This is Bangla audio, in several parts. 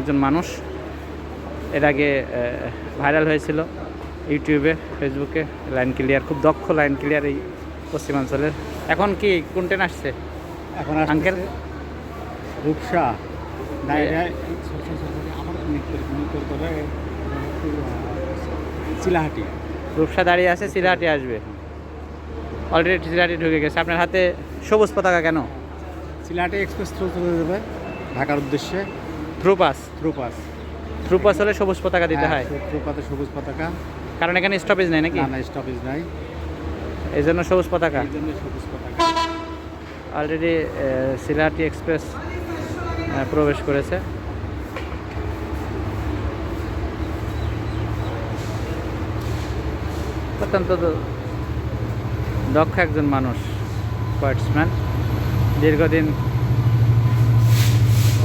একজন মানুষ। এর আগে ভাইরাল হয়েছিল ইউটিউবে ফেসবুকে লাইন ক্লিয়ার খুব দক্ষ লাইন ক্লিয়ার এই পশ্চিমাঞ্চলের। এখন কি কোন ট্রেন আসছে? এখন আঙ্কেল? রূপসা। চিলাহাটি। রূপসা দাঁড়িয়ে আছে চিলাহাটি আসবে। অলরেডি চিলাহাটি ঢুকে গেছে। আপনার হাতে সবুজ পতাকা কেন? চিলাহাটি এক্সপ্রেস চলে যাবে ঢাকার উদ্দেশ্যে। Through pass through pass through pass হলে সবুজ পতাকা দিতে হয় থ্রু পাতে সবুজ পতাকা। কারণ এখানে স্টপেজ নেই নাকি? না স্টপেজ নাই। এই জন্য সবুজ পতাকা। এই জন্য সবুজ পতাকা। অলরেডি সিলাহাটি এক্সপ্রেস প্রবেশ করেছে। অত্যন্ত দক্ষ একজন মানুষ ব্যাটসম্যান দীর্ঘদিন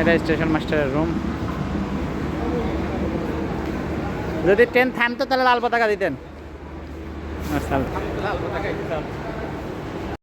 এটা স্টেশন মাস্টারের রুম যদি ট্রেন থামতো তাহলে লাল পতাকা দিতেন। আচ্ছা।